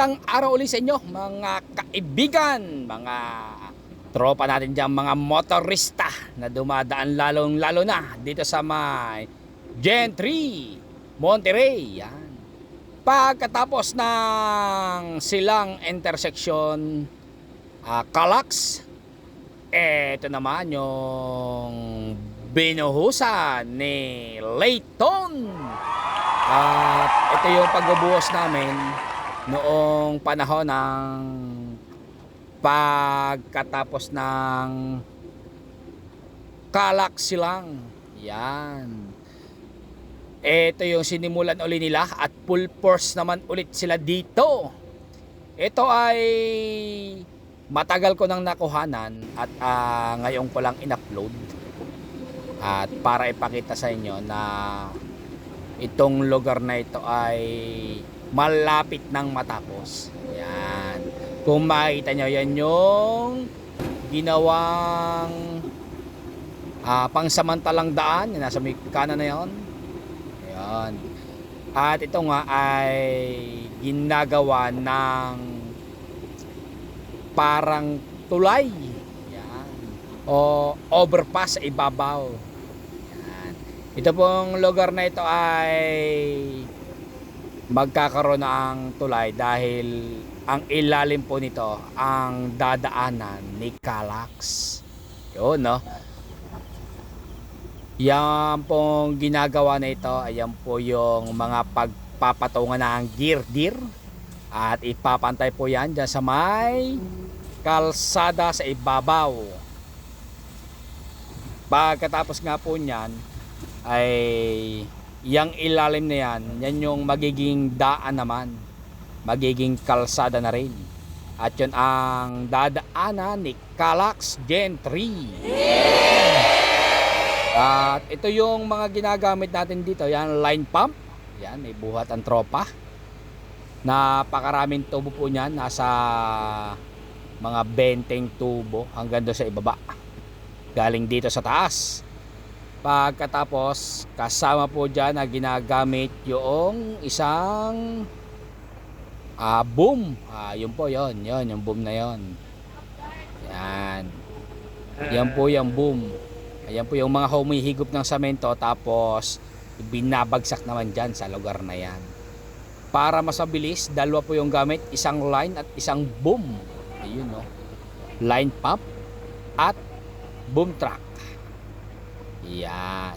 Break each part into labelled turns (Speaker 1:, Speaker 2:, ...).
Speaker 1: Magandang araw ulit sa inyo mga kaibigan, mga tropa natin dyan, mga motorista na dumadaan lalong lalo na dito sa may Gen 3, Monterey. Yan. Pagkatapos ng silang intersection uh, Calax, eto naman yung binuhusan ni Layton. At ito yung pagbubuhos namin noong panahon ng pagkatapos ng Calax silang. Yan. Ito yung sinimulan uli nila at full force naman ulit sila dito. Ito ay matagal ko nang nakuhanan at ah, ngayon ko lang in-upload. At para ipakita sa inyo na itong lugar na ito ay malapit nang matapos. Yan. Kung makita nyo, yan yung ginawang ah, pangsamantalang daan. Yan, nasa may kanan na yon. Yan. At ito nga ay ginagawa ng parang tulay. Yan. O overpass sa ibabaw. Yan. Ito pong lugar na ito ay magkakaroon ng tulay dahil ang ilalim po nito ang dadaanan ni Calax. Yun, no? Yan pong ginagawa na ito, ayan po yung mga pagpapatungan ng gear-deer. At ipapantay po yan dyan sa may kalsada sa ibabaw. Pagkatapos nga po niyan, ay yang ilalim na yan, yan yung magiging daan naman. Magiging kalsada na rin. At yun ang dadaanan ni Calax Gen 3. At ito yung mga ginagamit natin dito. Yan, line pump. Yan, may buhat ang tropa. Napakaraming tubo po niyan. Nasa mga benteng tubo hanggang doon sa ibaba. Galing dito sa taas. Pagkatapos, kasama po dyan na ginagamit yung isang ah, boom. Ah, yun po yon yon yung boom na yon Yan. Yan po yung boom. Ayan po yung mga humihigop ng semento tapos binabagsak naman dyan sa lugar na yan. Para mas mabilis, dalawa po yung gamit, isang line at isang boom. Ayun no. Line pump at boom truck. Yan.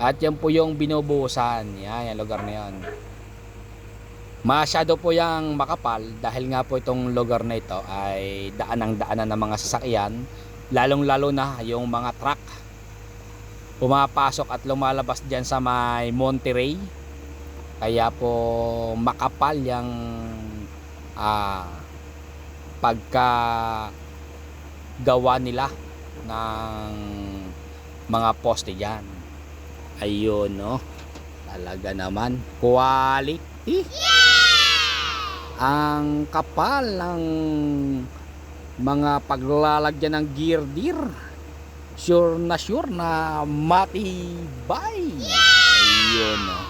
Speaker 1: At yan po yung binubuhusan. Yan, yung lugar na yan. Masyado po yung makapal dahil nga po itong lugar na ito ay daan ang daanan ng mga sasakyan. Lalong lalo na yung mga truck. Pumapasok at lumalabas dyan sa may Monterey. Kaya po makapal yung ah, pagka gawa nila ng mga poste dyan. Ayun, no? Talaga naman. Quality. Ang kapal ng mga paglalagyan ng gear deer. Sure na sure na matibay. Ayun, no?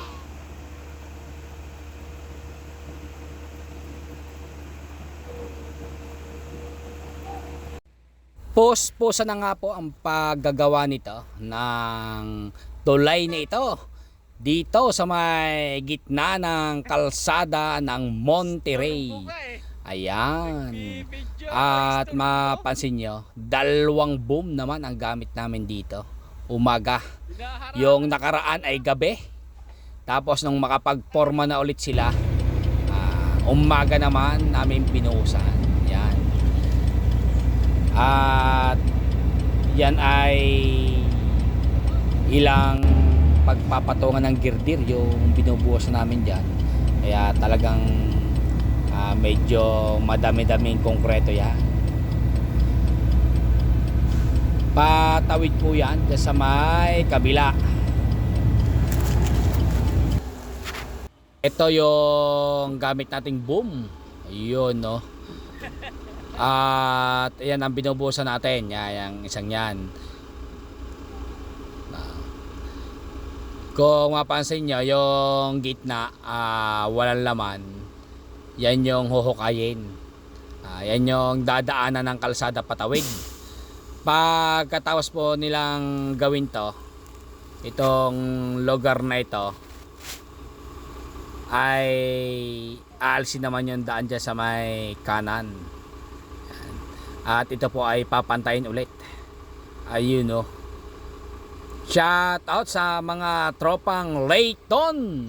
Speaker 1: Pos-posa na nga po ang paggagawa nito ng tulay na ito dito sa may gitna ng kalsada ng Monterey. Ayan. At mapansin nyo, dalawang boom naman ang gamit namin dito. Umaga. Yung nakaraan ay gabi. Tapos nung makapagporma na ulit sila, ah, umaga naman namin pinuhusan. At yan ay ilang pagpapatungan ng girdir yung binubuhos namin dyan. Kaya talagang ah, medyo madami-daming konkreto yan. Patawid po yan sa may kabila. Ito yung gamit nating boom. Ayun, no. At yan ang binubusan natin. Yan, yung isang yan. Kung mapansin nyo, yung gitna, ah, walang laman. yan yung huhukayin. Ah, yan yung dadaanan ng kalsada patawid. Pagkatapos po nilang gawin to, itong lugar na ito, ay aalsin naman yung daan dyan sa may kanan. At ito po ay papantayin ulit. Ayun no. Shout out sa mga tropang Layton.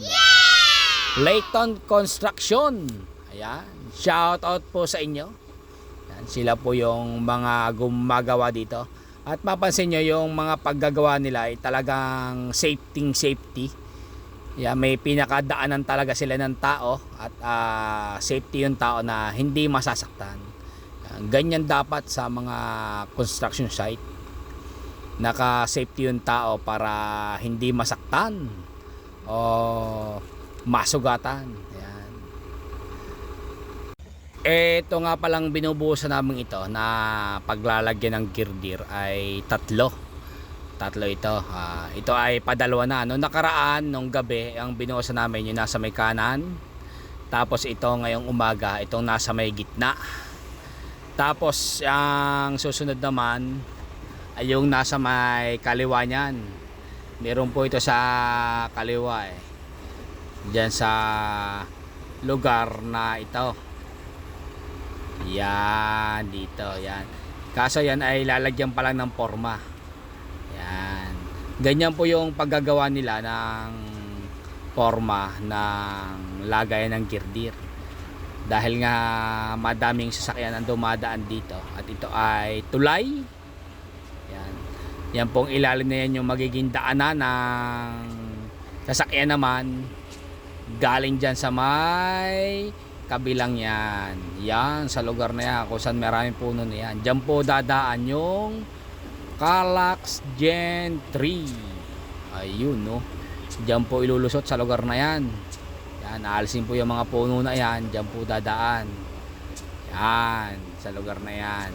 Speaker 1: Layton Construction. Ayan. Shout out po sa inyo. Yan, sila po yung mga gumagawa dito. At mapansin nyo yung mga paggagawa nila ay talagang safety safety. Yeah, may pinakadaanan talaga sila ng tao at ah, safety yung tao na hindi masasaktan. Yan, ganyan dapat sa mga construction site. Naka-safety yung tao para hindi masaktan o masugatan. Yan. Ito nga palang binubuhusan namin ito na paglalagyan ng girdir ay tatlo. Tatlo ito. Ah, ito ay padalwa na. Noong nakaraan, nung gabi, ang binuhusan namin yung nasa may kanan. Tapos ito ngayong umaga, itong nasa may gitna. Tapos ang susunod naman ay yung nasa may kaliwa niyan. Meron po ito sa kaliwa eh. Diyan sa lugar na ito. Yan, dito, yan. Kaso yan ay lalagyan pa lang ng forma. Yan. Ganyan po yung paggagawa nila ng forma ng lagayan ng girdir. Dahil nga madaming sasakyan ang dumadaan dito at ito ay tulay. Yan. Yan pong ilalim na yan yung magiging daanan ng sasakyan naman galing dyan sa may kabilang yan. Yan, sa lugar na yan, kung saan maraming puno na yan. Dyan po dadaan yung Calax Gen 3. Ayun, no. Dyan po ilulusot sa lugar na yan. Yan, aalisin po yung mga puno na yan. Dyan po dadaan. Yan, sa lugar na yan.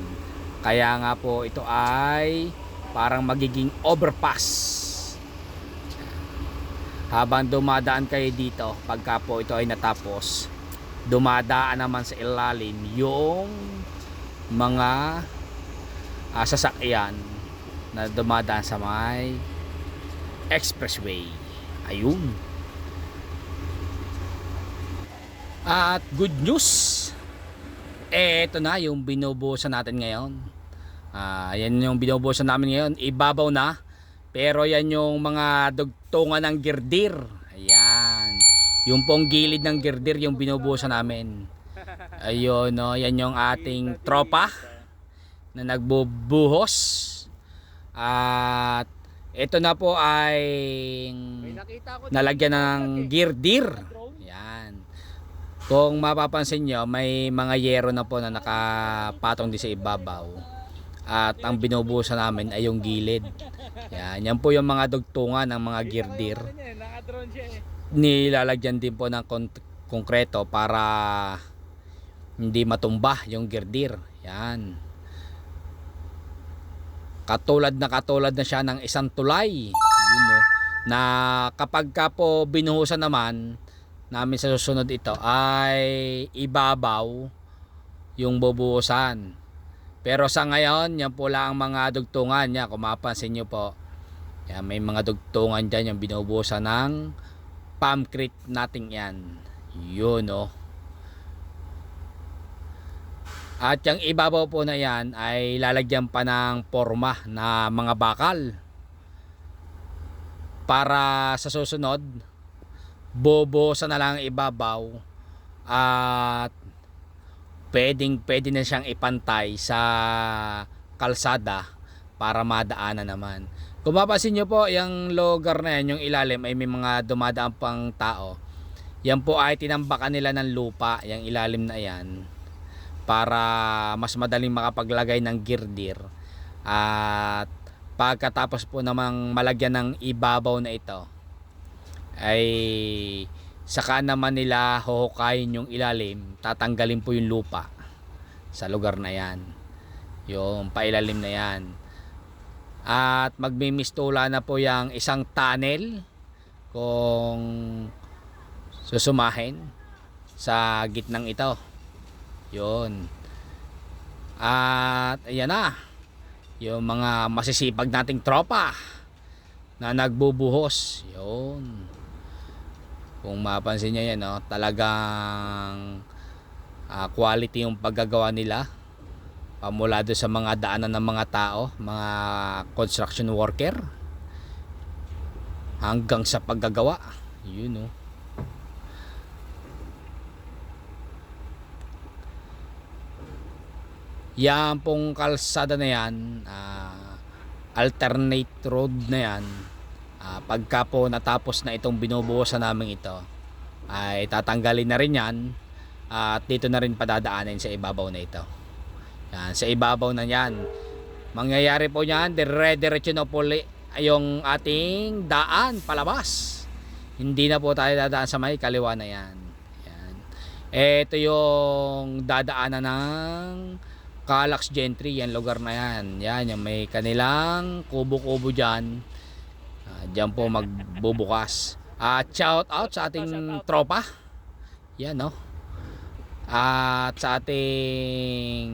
Speaker 1: Kaya nga po ito ay parang magiging overpass habang dumadaan kayo dito pagka po ito ay natapos dumadaan naman sa ilalim yung mga ah, sasakyan na dumadaan sa may expressway ayun at good news ito na yung binubusan natin ngayon ah, yan yung binubusan namin ngayon ibabaw na pero yan yung mga dugtungan ng girdir. Ayan. Yung pong gilid ng girdir yung binubusan namin. Ayun, no, yan yung ating tropa na nagbubuhos. At ito na po ay nalagyan ng girdir. Yan. Kung mapapansin nyo, may mga yero na po na nakapatong din sa ibabaw. At ang binubuhusan namin ay yung gilid. Yan, yan po yung mga dugtungan ng mga girdir. Nilalagyan din po ng kon- konkreto para hindi matumba yung girdir. Yan. Katulad na katulad na siya ng isang tulay. Yun, no? Na kapag ka po binuhusan naman namin sa susunod ito ay ibabaw yung bubuhusan. Pero sa ngayon, yan po lang ang mga dugtungan niya. Kung mapansin nyo po, yan, may mga dugtungan dyan yung binubusan ng palmcrete natin yan. Yun, no. At yung ibabaw po na yan ay lalagyan pa ng forma na mga bakal. Para sa susunod, bobosa na lang ang ibabaw at pwedeng pwede na siyang ipantay sa kalsada para madaanan naman. Kung mapapansin nyo po, yung lugar na yan, yung ilalim ay may mga dumadaan pang tao. Yan po ay tinambakan nila ng lupa, yung ilalim na yan para mas madaling makapaglagay ng girdir. At pagkatapos po namang malagyan ng ibabaw na ito ay saka naman nila huhukayin yung ilalim tatanggalin po yung lupa sa lugar na yan yung pailalim na yan at magmimistula na po yung isang tunnel kung susumahin sa gitnang ito. Yun. At ayan na. Yung mga masisipag nating tropa na nagbubuhos. Yun. Kung mapansin niyo yan, no, talagang ah, quality yung paggagawa nila. Pamula doon sa mga daanan ng mga tao, mga construction worker. Hanggang sa paggagawa. Yun, no. Yan pong kalsada na yan, ah, alternate road na yan, ah, pagka po natapos na itong binubuhusan namin ito, ay tatanggalin na rin yan at dito na rin padadaanin sa ibabaw na ito. Yan, sa ibabaw na yan. Mangyayari po yan, dire-diretso na po yung ating daan palabas. Hindi na po tayo dadaan sa may kaliwa na yan. Yan. Ito yung dadaanan ng Calax Gentry, yan lugar na yan. Yan, yung may kanilang kubo-kubo dyan. Ah, dyan po magbubukas. At shout out sa ating tropa. Yan, no? At sa ating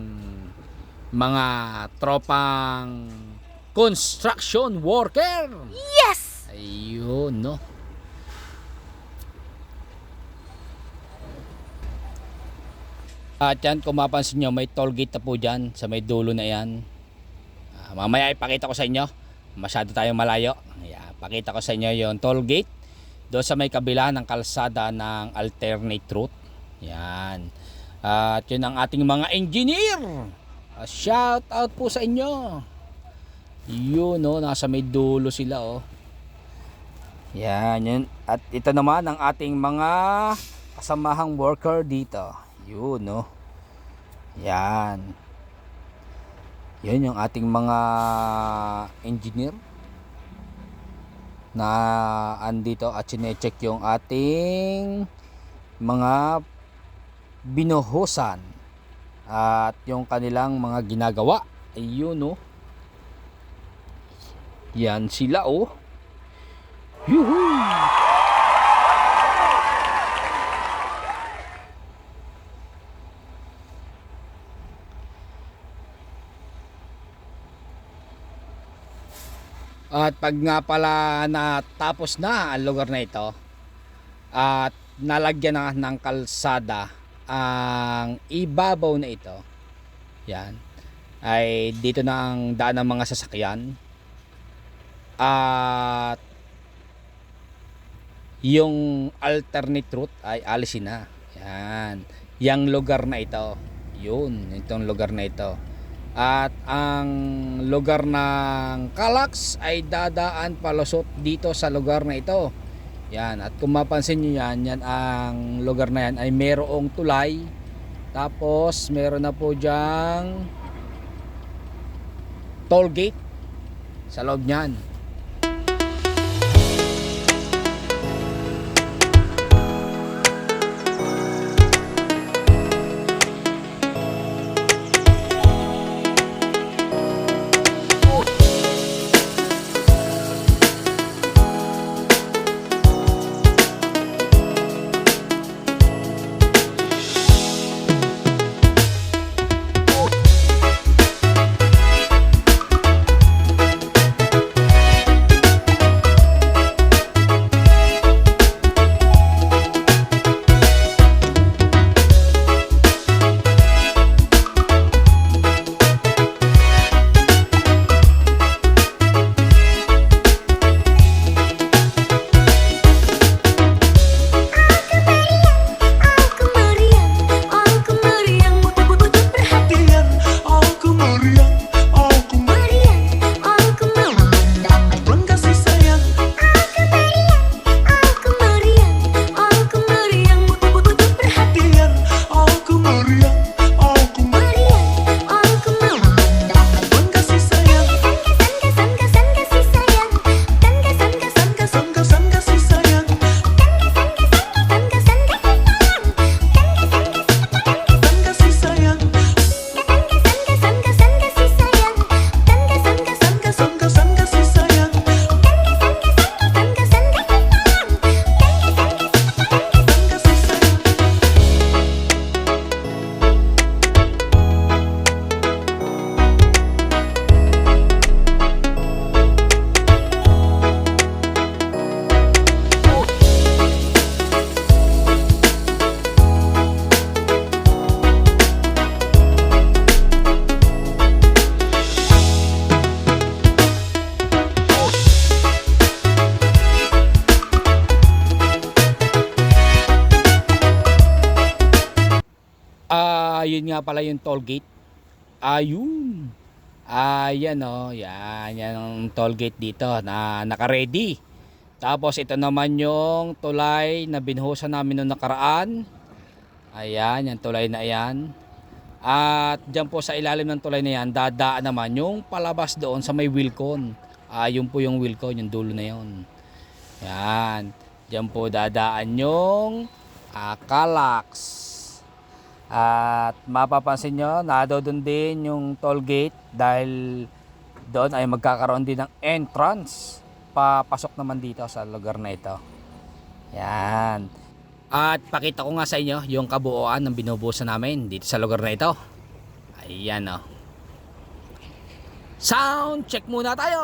Speaker 1: mga tropang construction worker.
Speaker 2: Yes!
Speaker 1: Ayun, no? At yan, kung mapansin nyo, may toll gate na po dyan sa may dulo na yan. Ah, mamaya ipakita ko sa inyo. Masyado tayong malayo. Ayan, pakita ko sa inyo yung toll gate. Doon sa may kabila ng kalsada ng alternate route. Yan. At yun ang ating mga engineer. Ah, shout out po sa inyo. Yun, no, nasa may dulo sila, oh. Yan, yun. At ito naman ang ating mga kasamahang worker dito. Yun, no. Yan. Yun yung ating mga engineer na andito at sinecheck yung ating mga binuhusan at yung kanilang mga ginagawa. Ayun, no. Yan sila, oh. Yuhu! At pag nga pala natapos na ang lugar na ito at nalagyan na ng kalsada ang ibabaw na ito yan ay dito na ang daan ng mga sasakyan. At yung alternate route ay alisin na. Yan yung lugar na ito. Yun itong lugar na ito at ang lugar ng Calax ay dadaan palusot dito sa lugar na ito. Yan at kung mapansin nyo yan yan ang lugar na yan ay merong tulay. Tapos meron na po dyang toll gate sa loob niyan nga pala yung toll gate. Ayun. Ayan oh, yan, yan ang toll gate dito na naka-ready. Tapos ito naman yung tulay na binuhusan namin noong nakaraan. Ayan, yung tulay na yan. At dyan po sa ilalim ng tulay na yan, dadaan naman yung palabas doon sa may Wilcon. Ah, po yung Wilcon, yung dulo na yun. Yan. Dyan po dadaan yung ah, Calax. At mapapansin nyo, nado doon din yung toll gate dahil doon ay magkakaroon din ng entrance papasok naman dito sa lugar na ito. Yan. At pakita ko nga sa inyo yung kabuuan ng binubusan namin dito sa lugar na ito. Ayan o. Sound check muna tayo.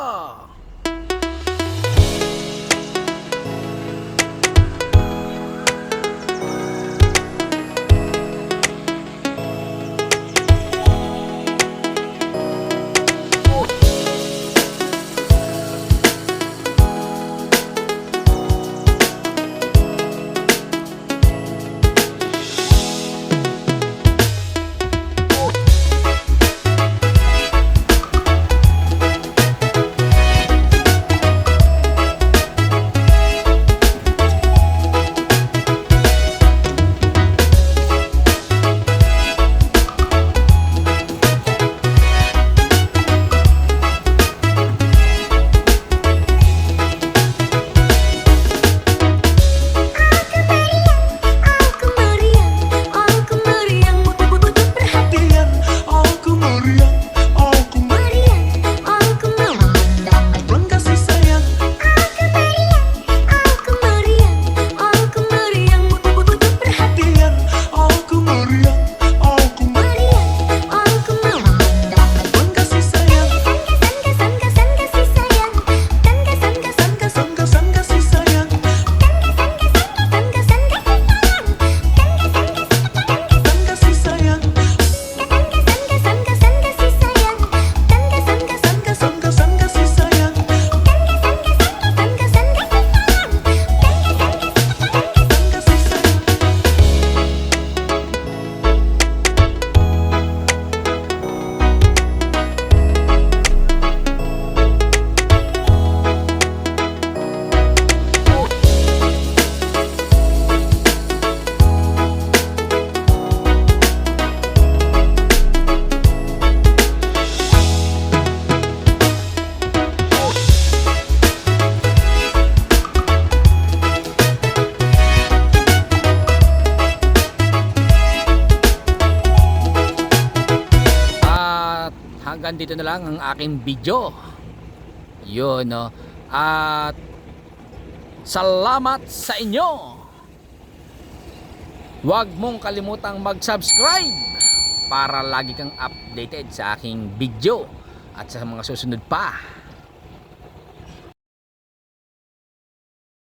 Speaker 1: Dito na lang ang aking video. Yun, no. At salamat sa inyo. Huwag mong kalimutang mag-subscribe para lagi kang updated sa aking video at sa mga susunod pa.